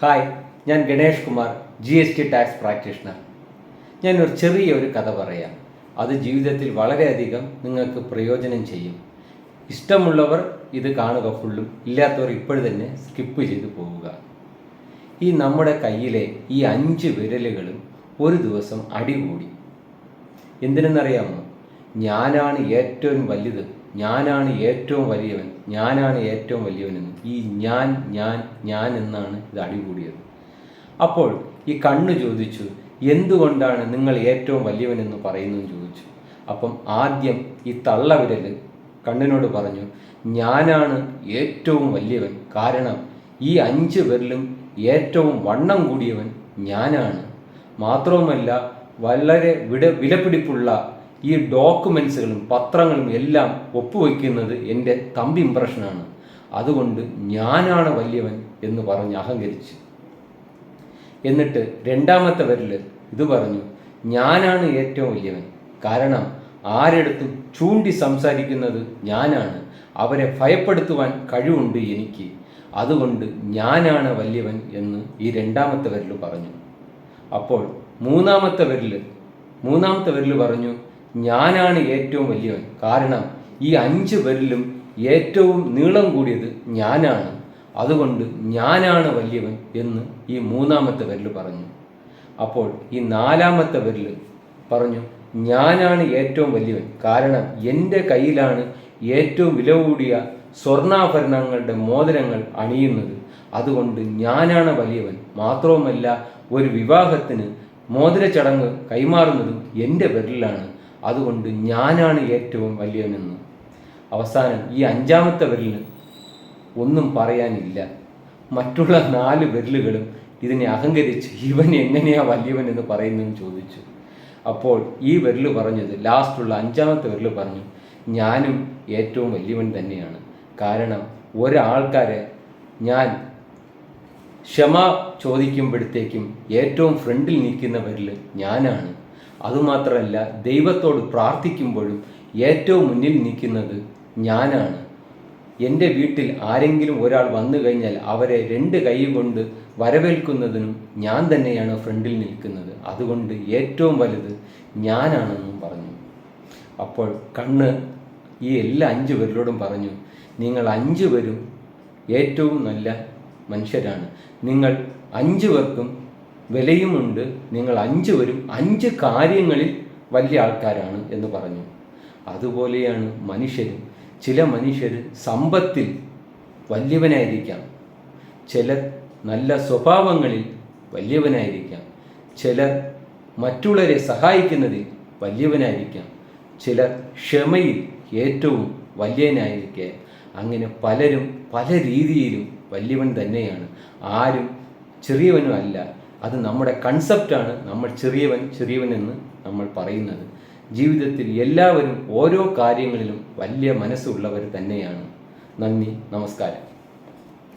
Hi ഞാൻ Ganesh Kumar G S T tax practitioner ഞാനൊരു ചെറിയ ഒരു കഥ പറയാം. അത് ജീവിതത്തിൽ വളരെയധികം നിങ്ങൾക്ക് പ്രയോജനം ചെയ്യും. ഇഷ്ടമുള്ളവർ ഇത് കാണുക ഫുള്ളും ഇല്ലാത്തവർ ഇപ്പോഴും തന്നെ സ്കിപ്പ് ചെയ്ത് പോവുക. ഈ നമ്മുടെ കയ്യിലെ ഈ അഞ്ച് വിരലുകളും ഒരു ദിവസം അടികൂടി. എന്തിനെന്നറിയാമോ? ഞാനാണ് ഏറ്റവും വലുത്. ഞാനാണ് ഏറ്റവും വലിയവൻ. ഞാനാണ് ഏറ്റവും വലിയവനെന്ന്. ഈ ഞാൻ ഞാൻ ഞാൻ എന്നാണ് ഇത് അടികൂടിയത്. അപ്പോൾ ഈ കണ്ണ് ചോദിച്ചു എന്തുകൊണ്ടാണ് നിങ്ങൾ ഏറ്റവും വലിയവനെന്ന് പറയുന്നതെന്ന് ചോദിച്ചു. അപ്പം ആദ്യം ഈ തള്ളവിരൽ കണ്ണിനോട് പറഞ്ഞു ഞാനാണ് ഏറ്റവും വലിയവൻ. കാരണം ഈ അഞ്ച് പേരിലും ഏറ്റവും വണ്ണം കൂടിയവൻ ഞാനാണ്. മാത്രവുമല്ല വളരെ വിട വിലപിടിപ്പുള്ള ഈ ഡോക്യുമെൻസുകളും പത്രങ്ങളും എല്ലാം ഒപ്പുവെക്കുന്നത് എന്റെ തമ്പി ഇമ്പ്രഷനാണ് അതുകൊണ്ട് ഞാനാണ് വലിയവൻ എന്ന് പറഞ്ഞ് അഹങ്കരിച്ച്. എന്നിട്ട് രണ്ടാമത്തെ വരിൽ ഇത് പറഞ്ഞു ഞാനാണ് ഏറ്റവും വലിയവൻ. കാരണം ആരെടുത്തും ചൂണ്ടി സംസാരിക്കുന്നത് ഞാനാണ്. അവരെ ഭയപ്പെടുത്തുവാൻ കഴിവുണ്ട് എനിക്ക്. അതുകൊണ്ട് ഞാനാണ് വലിയവൻ എന്ന് ഈ രണ്ടാമത്തെ വരിൽ പറഞ്ഞു. അപ്പോൾ മൂന്നാമത്തെ വരിൽ മൂന്നാമത്തെ വരിൽ പറഞ്ഞു ഞാനാണ് ഏറ്റവും വലിയവൻ. കാരണം ഈ അഞ്ച് വരിലും ഏറ്റവും നീളം കൂടിയത് ഞാനാണ്. അതുകൊണ്ട് ഞാനാണ് വലിയവൻ എന്ന് ഈ മൂന്നാമത്തെ വരിൽ പറഞ്ഞു. അപ്പോൾ ഈ നാലാമത്തെ വരിൽ പറഞ്ഞു ഞാനാണ് ഏറ്റവും വലിയവൻ. കാരണം എന്റെ കയ്യിലാണ് ഏറ്റവും വില കൂടിയ സ്വർണാഭരണങ്ങളുടെ മോതിരങ്ങൾ അണിയുന്നത്. അതുകൊണ്ട് ഞാനാണ് വലിയവൻ. മാത്രവുമല്ല ഒരു വിവാഹത്തിന് മോതിര ചടങ്ങ് കൈമാറുന്നതും എന്റെ വിരലിലാണ്. അതുകൊണ്ട് ഞാനാണ് ഏറ്റവും വലിയവനെന്ന്. അവസാനം ഈ അഞ്ചാമത്തെ വിരലിന് ഒന്നും പറയാനില്ല. മറ്റുള്ള നാല് വിരലുകളും ഇതിനെ അഹങ്കരിച്ച് ഇവൻ എങ്ങനെയാ വലിയവൻ എന്ന് പറയുന്നതെന്ന് ചോദിച്ചു. അപ്പോൾ ഈ വിരൽ പറഞ്ഞത് ലാസ്റ്റുള്ള അഞ്ചാമത്തെ വിരൽ പറഞ്ഞു ഞാനും ഏറ്റവും വലിയവൻ തന്നെയാണ്. കാരണം ഒരാൾക്കാരെ ഞാൻ ക്ഷമ ചോദിക്കുമ്പോഴത്തേക്കും ഏറ്റവും ഫ്രണ്ടിൽ നിൽക്കുന്ന വിരൽ ഞാനാണ്. അതുമാത്രമല്ല ദൈവത്തോട് പ്രാർത്ഥിക്കുമ്പോഴും ഏറ്റവും മുന്നിൽ നിൽക്കുന്നത് ഞാനാണ്. എന്റെ വീട്ടിൽ ആരെങ്കിലും ഒരാൾ വന്നു കഴിഞ്ഞാൽ അവരെ രണ്ട് കൈ കൊണ്ട് വരവേൽക്കുന്നതിനും ഞാൻ തന്നെയാണ് ഫ്രണ്ടിൽ നിൽക്കുന്നത്. അതുകൊണ്ട് ഏറ്റവും വലുത് ഞാനാണെന്നും പറഞ്ഞു. അപ്പോൾ കണ്ണ് ഈ എല്ലാ അഞ്ചു പേരിലോടും പറഞ്ഞു നിങ്ങൾ അഞ്ചു പേരും ഏറ്റവും നല്ല മനുഷ്യരാണ്. നിങ്ങൾ അഞ്ചു പേർക്കും വിലയുമുണ്ട്. നിങ്ങൾ അഞ്ച് വരും. അഞ്ച് കാര്യങ്ങളിൽ വലിയ ആൾക്കാരാണ് എന്ന് പറഞ്ഞു. അതുപോലെയാണ് മനുഷ്യരും. ചില മനുഷ്യർ സമ്പത്തിൽ വലിയവനായിരിക്കാം. ചില നല്ല സ്വഭാവങ്ങളിൽ വലിയവനായിരിക്കാം. ചിലർ മറ്റുള്ളവരെ സഹായിക്കുന്നതിൽ വലിയവനായിരിക്കാം. ചിലർ ക്ഷമയിൽ ഏറ്റവും വലിയവനായിരിക്കുക അങ്ങനെ പലരും പല രീതിയിലും വലിയവൻ തന്നെയാണ്. ആരും ചെറിയവനും അല്ല. അത് നമ്മുടെ കൺസെപ്റ്റാണ് നമ്മൾ ചെറിയവൻ ചെറിയവൻ എന്ന് നമ്മൾ പറയുന്നത്. ജീവിതത്തിൽ എല്ലാവരും ഓരോ കാര്യങ്ങളിലും വലിയ മനസ്സുള്ളവർ തന്നെയാണ്. നന്ദി നമസ്കാരം.